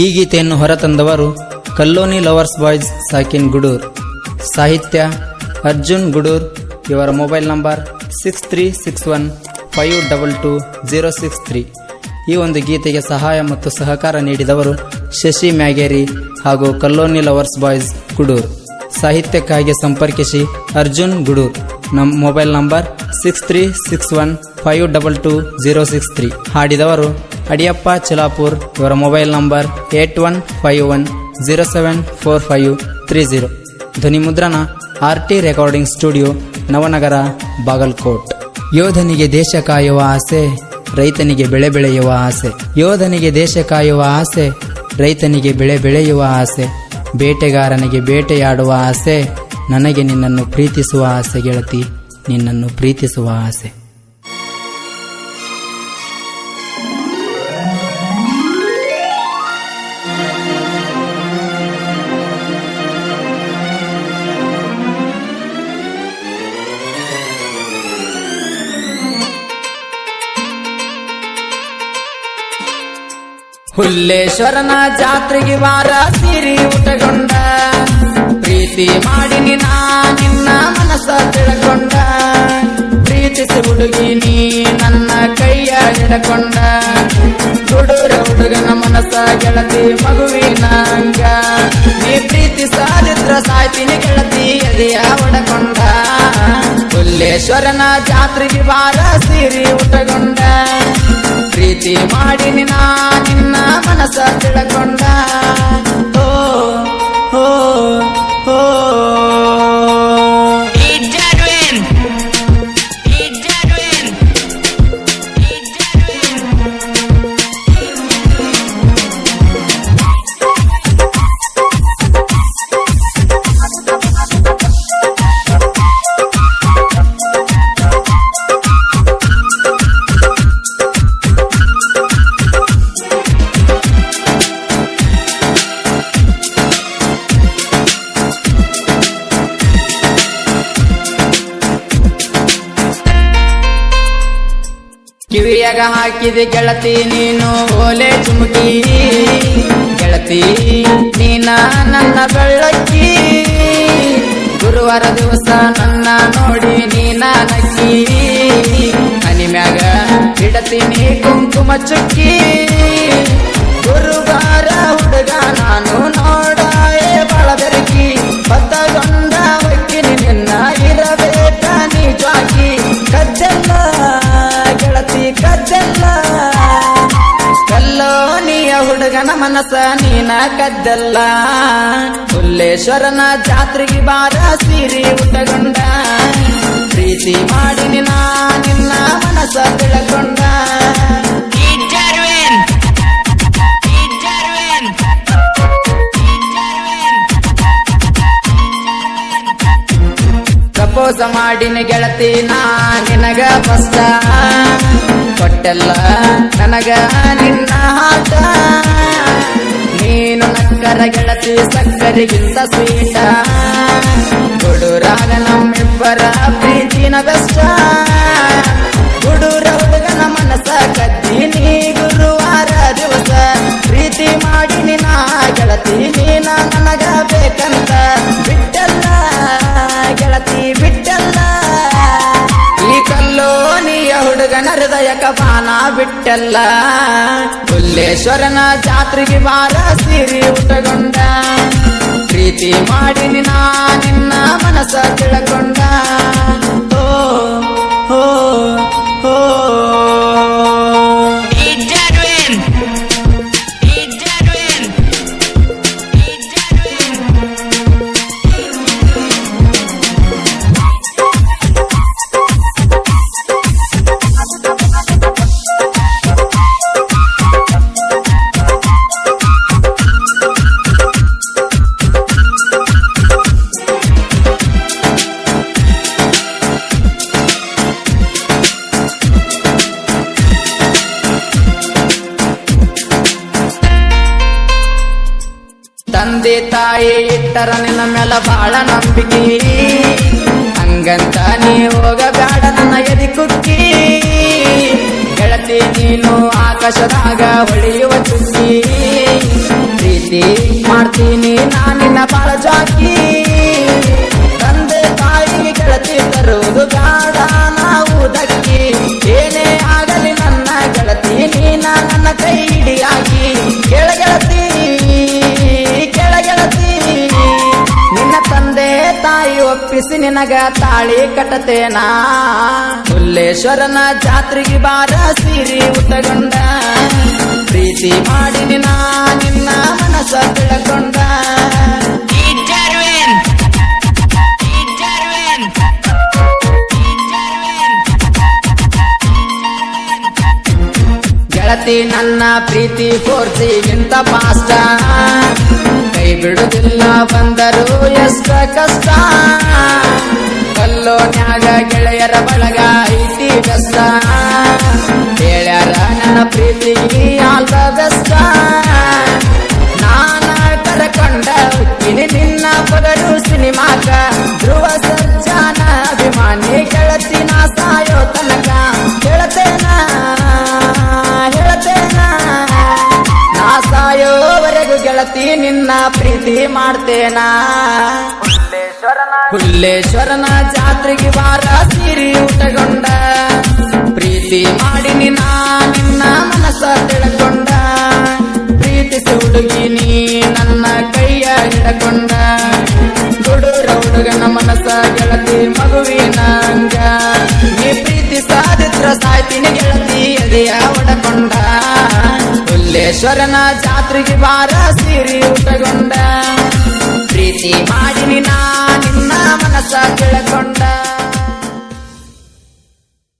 ಈ ಗೀತೆಯನ್ನು ಹೊರತಂದವರು ಕಲ್ಲೋನಿ lovers boys ಸಾಕಿನ್ ಗುಡೂರ್. ಸಾಹಿತ್ಯ ಅರ್ಜುನ್ ಗುಡೂರ್. ಇವರ mobile number six three six one five double two zero six three ಈ ಒಂದು ಗೀತೆಗೆ ಸಹಾಯ ಮತ್ತು ಸಹಕಾರ ನೀಡಿದವರು ಶಶಿ ಮ್ಯಾಗೇರಿ ಹಾಗೂ ಕಲ್ಲೋನಿ ಲವರ್ಸ್ ಬಾಯ್ಸ್ ಗುಡೂರ್. ಸಾಹಿತ್ಯಕ್ಕಾಗಿ ಸಂಪರ್ಕಿಸಿ ಅರ್ಜುನ್ ಗುಡೂರ್. ನಮ್ಮ mobile number six three six one five double two zero six three ಹಾಡಿದವರು Adiyappa, Chalapur, ಇವರ mobile number eight one five one zero seven four five three zero. ಧ್ವನಿ ಮುದ್ರಣ R T recording studio, Navanagar, Bagalkot. ಯೋಧನಿಗೆ ದೇಶ ಕಾಯುವ ಆಸೆ, ರೈತನಿಗೆ ಬೆಳೆ ಬೆಳೆಯುವ ಆಸೆ. ಯೋಧನಿಗೆ ದೇಶ ಕಾಯುವ ಆಸೆ, ರೈತನಿಗೆ ಬೆಳೆ ಬೆಳೆಯುವ ಆಸೆ. ಬೇಟೆಗಾರನಿಗೆ ಬೇಟೆಯಾಡುವ ಆಸೆ, ನನಗೆ ನಿನ್ನನ್ನು ಪ್ರೀತಿಸುವ ಆಸೆ ಗೆಳತಿ, ನಿನ್ನನ್ನು ಪ್ರೀತಿಸುವ ಆಸೆ. ಹುಲ್ಲೇಶ್ವರನ ಜಾತ್ರೆಗೆ ವಾರ ಸೀರಿ ಊಟಗೊಂಡ. ಪ್ರೀತಿ ಮಾಡಿ ನಿನ್ನ ನಿನ್ನ ಮನಸ್ಸ ತಿಳ್ಕೊಂಡ. ಪ್ರೀತಿಸಿ ಹುಡುಗಿ ನೀ ನನ್ನ ಕೈಯ ಹಿಡಕೊಂಡ. ಹುಡುಗರ ಹುಡುಗನ ಮನಸ್ಸ ಗೆಳತಿ ಮಗುವಿನ ಅಂಗ. ನೀ ಪ್ರೀತಿ ಸಾಧಿದ್ರ ಸಾಯ್ತೀನಿ ಗೆಳತಿ ಎದೆಯ ಒಡಕೊಂಡ. ಹುಲ್ಲೇಶ್ವರನ ಜಾತ್ರೆಗೆ ವಾರ ಸೀರಿ ಊಟಗೊಂಡ. ಪ್ರೀತಿ ಮಾಡಿ ನಿನ್ನ ಮನಸ್ಸ ತಿಳ್ಕೊಂಡ ಕಿವಿಯಾಗ ಹಾಕಿದೆ ಗೆಳತಿ, ನೀನು ಓಲೆ ಚುಮುಕಿ. ಗೆಳತಿ, ನೀನ ನನ್ನ ಬೆಳ್ಳಕ್ಕಿ. ಗುರುವಾರ ದಿವಸ ನನ್ನ ನೋಡಿ ನೀನ ನಕ್ಕಿ. ಹನಿಮ್ಯಾಗ ಇಡತೀನಿ ಕುಂಕುಮ ಚುಕ್ಕಿ. ಗುರುವಾರ ಹುಡುಗ ನಾನು ನೋಡಾಯೇ ಮನಸ್ಸ ನೀನ ಕದ್ದಲ್ಲ. ಹುಲ್ಲೇಶ್ವರನ ಜಾತ್ರೆಗೆ ಬಾರ ಸೀರಿ ಉಟ್ಟಗೊಂಡ. ಪ್ರೀತಿ ಮಾಡಿ ನಿನ್ನ ನಿನ್ನ ಮನಸ ತಿಳಕೊಂಡ! ಪ್ರಪೋಸ ಮಾಡಿನ ಗೆಳತಿ ನಾ ನಿನಗ ಬಸ್ತಾ ಕೊಟ್ಟೆಲ್ಲ ನನಗ ನಿನ್ನ ಗೆಳತಿ ಸಕ್ಕರಿಗಿಂತ ಸ್ವೀಟ. ಹುಡುರಾಗ ನಮ್ಮಿಬ್ಬರ ಪ್ರೀತಿನ ಬೆಸ್ಟ ಹುಡುರ ಕಲ್ಲೋನಿಯ ಹೃದಯ ಕಪಾನ ಬಿಟ್ಟಲ್ಲ. ಹುಲ್ಲೇಶ್ವರನ ಜಾತ್ರೆಗೆ ಬಾರ ಸೀರಿ ಊಟಗೊಂಡ ಪ್ರೀತಿ ಮಾಡಿ ನಿನ್ನ ಮನಸ ತಿಳ್ಕೊಂಡ. ತಂದೆ ತಾಯಿ ಇಟ್ಟರ ನಿನ್ನ ಮೇಲೆ ಬಾಳ ನಂಬಿಕೆ. ಹಂಗಂತ ನೀ ಹೋಗಬೇಡ ನನ್ನ ಎದಿ ಕುಕ್ಕಿ. ಗೆಳತಿ ನೀನು ಆಕಾಶದಾಗ ಹೊಳೆಯುವ ಚುಕ್ಕಿ. ಪ್ರೀತಿ ಮಾಡ್ತೀನಿ ನಾನಿನ್ನ ಬಾಳ ಜಾಕಿ. ತಂದೆ ತಾಯಿ ಗೆಳತಿ ತರುವುದು ಬೇಡ ನಾವು ದಕ್ಕಿ ನಿನಗ ತಾಳಿ ಕಟ್ಟತೇನ? ಹುಲ್ಲೇಶ್ವರನ ಜಾತ್ರೆಗೆ ಬಾರ ಸೀರಿ ಉತ್ತಗೊಂಡ ಪ್ರೀತಿ ಮಾಡಿ ನಿನ್ನ ನಿನ್ನ ಮನಸ್ಸ ತಿಳ್ಕೊಂಡ. ಗೆಳತಿ ನನ್ನ ಪ್ರೀತಿ ಫೋರ್ಸಿ ಇಂತ ಪಾಸ್ಟ ಕೈ ಬಿಡುದಿಲ್ಲ ಬಂದರು ಎಷ್ಟ ಕಷ್ಟ. ಸಿನಿಮಾಕ ಧ್ರುವ ಸರ್ಜಾನ ಅಭಿಮಾನಿ ಗೆಳತಿ ನಾ ಸಾಯೋ ತನಕ. ಹೇಳತೇನ ಹೇಳತೇನ ನಾ ಸಾಯೋವರೆಗೂ ಗೆಳತಿ, ನಿನ್ನ ಪ್ರೀತಿ ಮಾಡ್ತೇನ. ಹುಲ್ಲೇಶ್ವರನ ಜಾತ್ರೆಗೆ ಬಾರ ಸೀರಿ ಊಟಗೊಂಡ. ಪ್ರೀತಿ ಮಾಡಿ ನಿನ್ನ ನಿನ್ನ ಮನಸ್ಸ ತಿಳ್ಕೊಂಡ. ಒಡಕೊಂಡ ಹುಲ್ಲೇಶ್ವರನ ಜಾತ್ರೆಗೆ ಬಾರ ಸೀರಿ ಉಟಗೊಂಡ. ಪ್ರೀತಿ ಮಾಡಿ ನಿನ್ನ ನಿನ್ನ ಮನಸ್ಸ ತಿಳ್ಕೊಂಡ